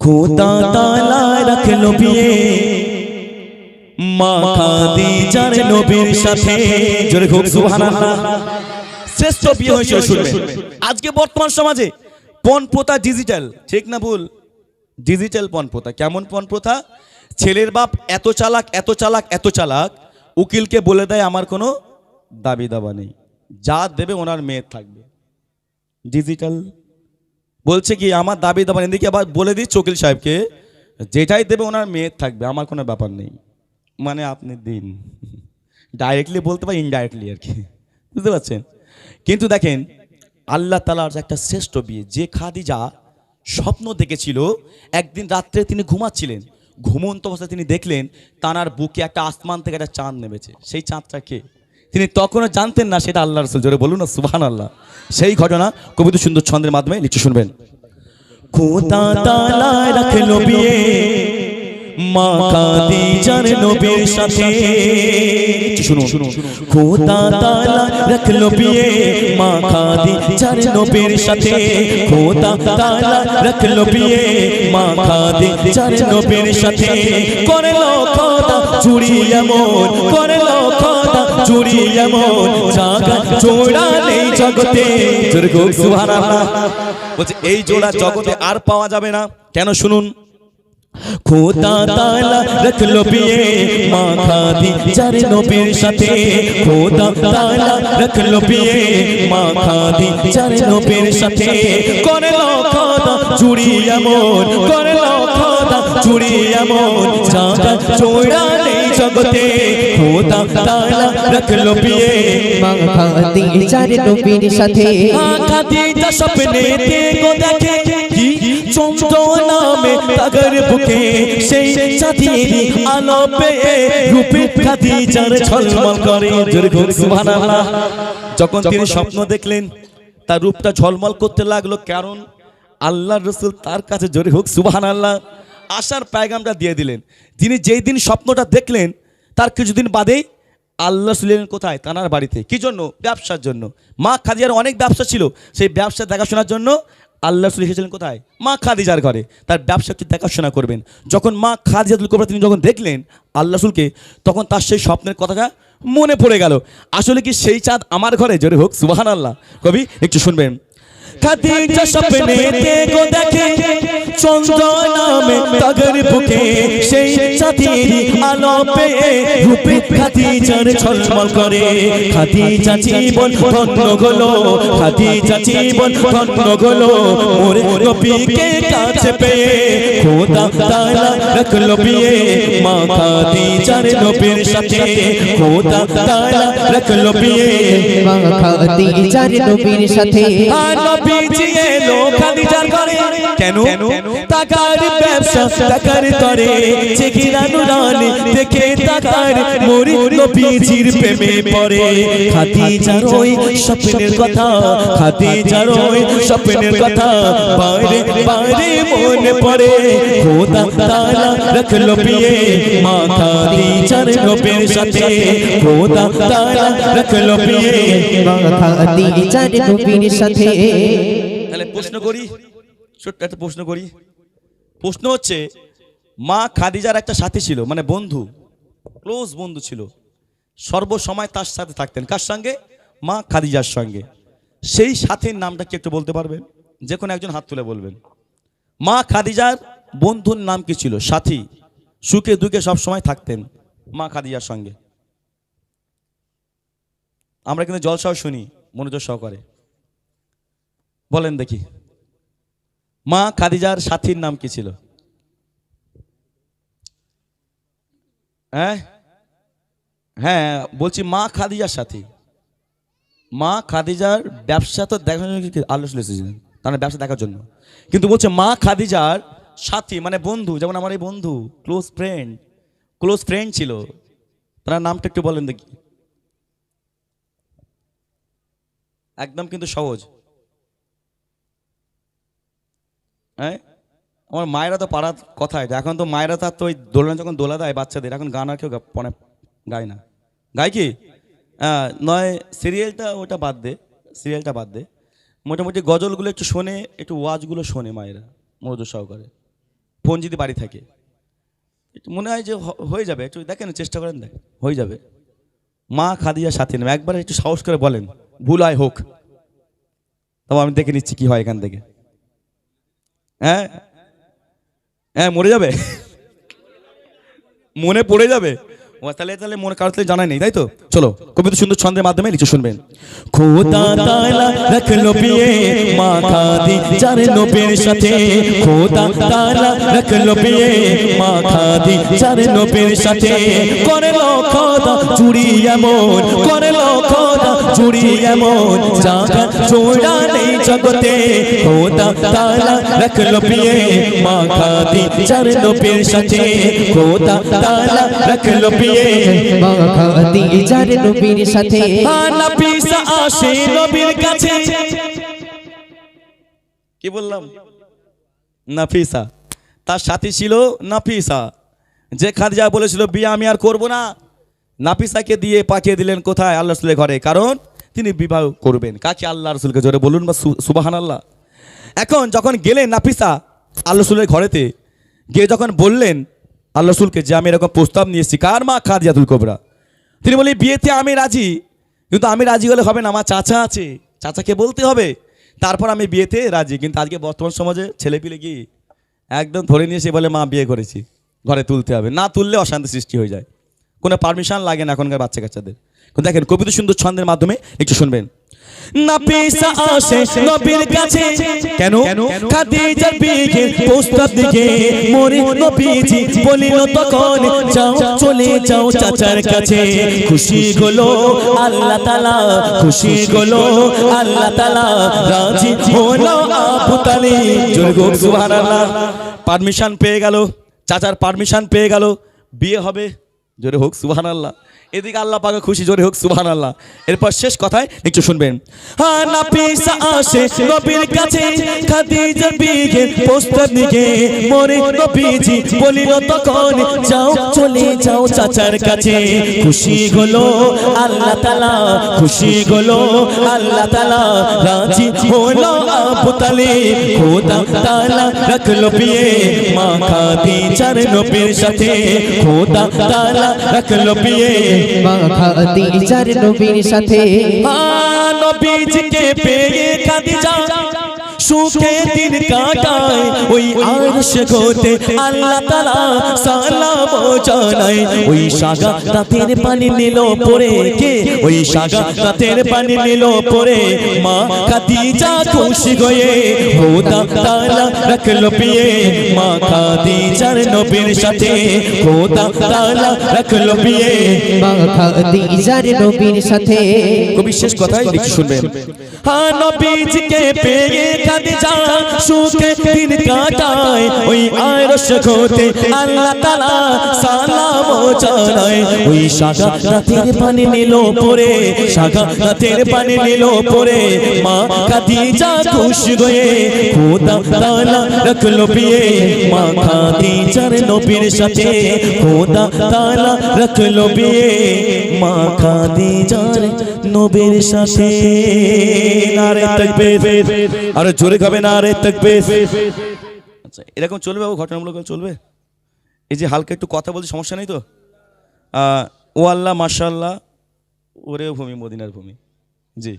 খোদা তালা রাখল বিয়ে মা খাদিজার নবীর সাথে জোরে খুব সুবহানাল্লাহ শ্রেষ্ঠ বিয়ে হয়েছিল শুনবেন আজকে বর্তমান সমাজে পণ প্রথা ডিজিটাল ঠিক না ভুল? ডিজিটাল পণ প্রথা। কেমন পণ প্রথা? ছেলের বাপ এত চালাক এত চালাক এত চালাক উকিলকে বলে দেয় আমার কোনো দাবি দাবা নেই। যা দেবে ওনার মেয়ে থাকবে। ডিজিটাল বলছে কি, আমার দাবি দাবা এদিকে আবার বলে দিই উকিল সাহেবকে, যেটাই দেবে ওনার মেয়ে থাকবে, আমার কোনো ব্যাপার নেই। মানে আপনি দিন। ডাইরেক্টলি বলতে পারি ইনডাইরেক্টলি আর কি। বুঝতে পারছেন? কিন্তু দেখেন, আল্লাহ তালার একটা শ্রেষ্ঠ বিয়ে। যে খাদিজা স্বপ্ন দেখেছিল, একদিন রাত্রে তিনি ঘুমাচ্ছিলেন, ঘুমন্ত অবস্থায় তিনি দেখলেন তানার বুকে একটা আসমান থেকে একটা চাঁদ নেমেছে। সেই চাঁদটা কে? তিনি তখনও জানতেন না সেটা আল্লাহ রসুল। জোরে বলুন না সুবহান আল্লাহ সেই ঘটনা কবিতা সুন্দর ছন্দের মাধ্যমে লিখে শুনবেন। খোদা তালা রাখল বিয়ে মা খাদিজার নবীর সাথে। শুনুন। খোদা তালা রাখল বিয়ে মা খাদিজার নবীর সাথে। খোদা তালা রাখল বিয়ে মা খাদিজার নবীর সাথে। করল খোদা চুরি এমন করল খোদা চুরি এমন জাগা জোড়া নেই জগতে। বলছে, এই জোড়া জগতে আর পাওয়া যাবে না। কেন শুনুন? খোদা তালা রাখল বিয়ে মা খাদি চার নবীর সাথে খোদা তালা রাখল বিয়ে মা খাদি চার নবীর সাথে করল খোদা চুরি এমন করল খোদা চুরি এমন জাগা চোরা নেই জগতে। খোদা তালা রাখল বিয়ে মা খাদিজার নবীর সাথে। খাদিজা স্বপ্নে দেখো দেখে। কি চন্দ্র নামে তাগর বুকে। সেই চাঁদের আলো পেয়ে রূপে খাদিজার ঝলমল করে। জোরে সুবহানাল্লাহ। যখন তিনি স্বপ্ন দেখলেন তার রূপটা ঝলমল করতে লাগল। কারণ আল্লাহ রসুল তার কাছে জোরে হোক সুবহানাল্লাহ। আশার পায়গামটা দিয়ে দিলেন। যিনি যেই দিন স্বপ্নটা দেখলেন তার কিছুদিন বাদেই আল্লাহ ছিলেন কোথায়? তানার বাড়িতে। কি জন্য? ব্যবসার জন্য। মা খাদিজার অনেক ব্যবসা ছিল। সেই ব্যবসা দেখাশোনার জন্য আল্লাহ রসুল এসেছিলেন কোথায়? মা খাদিজার ঘরে। তার ব্যবসা একটু দেখাশোনা করবেন? যখন মা খাদিজাতুল কোবরা তিনি যখন দেখলেন আল্লাহ রসুলকে তখন তার সেই স্বপ্নের কথাটা মনে পড়ে গেল। আসলে কি সেই চাঁদ আমার ঘরে? জোরে হোক সুবাহান আল্লাহ কবি একটু শুনবেন। খাদিজা স্বপ্নে দেখে চন্দ্র নামে বুকে সেই চাঁদের আলো পেয়ে রূপে খাদিজার ঝলমল করে। খাদিজা জীবন ধন্য হলো খাদিজা জীবন ধন্য হলো মোরে নবীকে কাছে পেয়ে। খোদা তাআলা রাখল মা সাথে। খোদা তাআলা রাখল মা সাথে। কেন? টাকার ব্যবসা টাকার তরে চেকিরা নুরানি দেখে টাকার মরি নবীজির প্রেমে পড়ে। খাদিজার ওই স্বপ্নের কথা স্বপ্নের কথা বাইরে বাইরে মনে পড়ে। খোদা তাআলা রাখল বিয়ে মা সাথে। খোদা রাখল বিয়ে মা খাদিজার নবীর সাথে। তাহলে প্রশ্ন করি। ছোট্ট একটা প্রশ্ন করি। প্রশ্ন হচ্ছে, মা খাদিজার একটা সাথী ছিল মানে বন্ধু ক্লোজ বন্ধু ছিল। সর্বসময় তার সাথে থাকতেন। কার সঙ্গে? মা খাদিজার সঙ্গে। সেই সাথীর নামটা কি একটু বলতে পারবেন? যে কোনো একজন হাত তুলে বলবেন। মা খাদিজার বন্ধুর নাম কি ছিল? সাথী। সুখে দুঃখে সব সময় থাকতেন মা খাদিজার সঙ্গে। আমরা কিন্তু জলসাও শুনি, মনোযোগ সহকারে। বলেন দেখি। মা খাদিজার সাথীর নাম কি ছিল? হ্যাঁ? হ্যাঁ বলছি মা খাদিজার সাথী। মা খাদিজার ব্যবসা তো দেখার জন্য রসুল এসেছিলেন তার ব্যবসা দেখার জন্য। কিন্তু বলছে মা খাদিজার সাথী মানে বন্ধু, যেমন আমার এই বন্ধু ক্লোজ ফ্রেন্ড ক্লোজ ফ্রেন্ড ছিল। তার নামটা একটু বলেন দেখি। একদম কিন্তু সহজ। হ্যাঁ? আমার মায়েরা তো পাড়ার কথাই এখন তো মায়েরা তার তো ওই দোলনা যখন দোলা দেয় বাচ্চাদের এখন গান আর কেউ মানে গায় না। গায় কি? আহ, নয় সিরিয়ালটা ওটা বাদ দে সিরিয়ালটা বাদ দে। মোটামুটি গজলগুলো একটু শোনে একটু ওয়াজগুলো শোনে মায়েরা মনোযোগ সহকারে। ফোন যদি বাড়ি থাকে। একটু মনে হয় যে হয়ে যাবে একটু দেখেন চেষ্টা করেন দেখ হয়ে যাবে। মা খাদিজা সাথে নেবে একবার একটু সাহস করে বলেন ভুল হয় হোক। তবে আমি দেখে নিচ্ছি কি হয় এখান থেকে। হ্যাঁ? হ্যাঁ মরে যাবে। মনে পড়ে যাবে। তাহলে তাহলে মনে কারোর তাহলে জানাই নেই, তাই তো? চলো কবিতা সুন্দর ছন্দের মাধ্যমে নিচে শুনবেন। খোদা তাআলা রাখল বিয়ে মা খাদি চার নবীর সাথে। সাথে এমন খোদা। চুরি এমন নেই জগতে। খোদা তাআলা রাখল বিয়ে মা খাদি, চার নবীর সাথে খোদা তাআলা রাখল বিয়ে মা খাদিজার নবীর সাথে নাফিসা আসে নবীর কাছে। কি বললাম? নাফিসা। তার সাথী ছিল নাফিসা। যে খাদিজা বলেছিল, বিয়ে আমি আর করব না। নাফিসাকে দিয়ে পাঠিয়ে দিলেন কোথায়? আল্লাহ রসুলের ঘরে। কারণ তিনি বিবাহ করবেন। কাকে আল্লাহ রসুলকে জোরে বলুন বা সুবাহান আল্লাহ এখন যখন গেলেন নাফিসা আল্লাহ রসুলের ঘরেতে, গিয়ে যখন বললেন আল্লাহ রসুলকে যে আমি এরকম প্রস্তাব নিয়ে এসেছি, কার মা খাদিজাতুল কোবরা? তিনি বলি বিয়েতে আমি রাজি। কিন্তু আমি রাজি হলে হবে না, আমার চাচা আছে। চাচাকে বলতে হবে। তারপর আমি বিয়েতে রাজি। কিন্তু আজকে বর্তমান সমাজে ছেলে পিলে কি? একদম ধরে নিয়ে এসে বলে, মা, বিয়ে করেছি। ঘরে তুলতে হবে। না তুললে অশান্তি সৃষ্টি হয়ে যায়। কোনো পারমিশন লাগে না এখনকার বাচ্চা কাচ্চাদের। দেখেন কবিতা সুন্দর ছন্দের মাধ্যমে একটু শুনবেন। নবীর কাছে। কেন? খাদিজার বিয়ে প্রস্তাব দিকে। মোরে নবীজি বলিল তখন যাও চলে যাও চাচার কাছে। খুশি হলো আল্লাহ তাআলা। খুশি হলো আল্লাহ তাআলা। রাজি হলো আবু তালিব। জোরে গো সুবহানাল্লাহ। পারমিশন পেয়ে গেল চাচার পারমিশন পেয়ে গেল। বিয়ে হবে। জোরে হোক সুবহানাল্লাহ। এদিকে আল্লাহ পাকে খুশি, জোরে হোক সুবহান আল্লাহ এরপর শেষ কথায় একটু শুনবেন। হ্যাঁ নাফিসা আসে নবীর কাছে বিয়ে প্রস্তাব দিকে মরে নবীজি বলিল, তখন যাও, চলে যাও চাচার কাছে। খুশি হলো আল্লাহ তাআলা খুশি হলো আল্লাহ তাআলা রাজি হলো আবু তালিব, খোদা তাআলা রাখল বিয়ে। মা খাদিজার নবীর সাথে, খোদা তাআলা রাখল বিয়ে। মা খাদিজার নবীর সাথে মা নবীজিকে পেয়ে সুখে দিন কাটায় ওই আরশ গোতে আল্লাহ তাআলা সালাম জানায়। ওই সাগা রাতের পানি নিল পরে কে? ওই সাগা রাতের পানি নিল পরে মা খাদিজা খুশি হয়ে খোদা তাআলা রাখল বিয়ে মা খাদিজার নবীর সাথে খোদা তাআলা রাখল বিয়ে মা খাদিজার নবীর সাথে কবি শেষ কথাই লিখে শুনবেন। হ্যাঁ নবীজিকে পেয়ে খাদিজা সুখে দিন কাটায়, ওই আরশ গোতে আল্লাহ তাআলা সালাম জানায়। ওই সাগা রাতের পানি নিল পরে সাগা রাতের পানি নিল পরে, মা খাদিজা খুশি হয়ে খোদা তাআলা রাখল বিয়ে। মা খাদিজার নবীর সাথে খোদা তাআলা রাখল বিয়ে। মা খাদিজার নবীর সাথে। নারে তাকবীর। আরে জোরে গাবে নারে তাকবীর। আচ্ছা এরকম চলবে বাবু ঘটনামূলক চলবে? এই যে হালকা একটু কথা বলতে সমস্যা নেই তো? ও আল্লাহ মাশাল্লাহ ওরে ভূমি, মদিনার ভূমি। জি।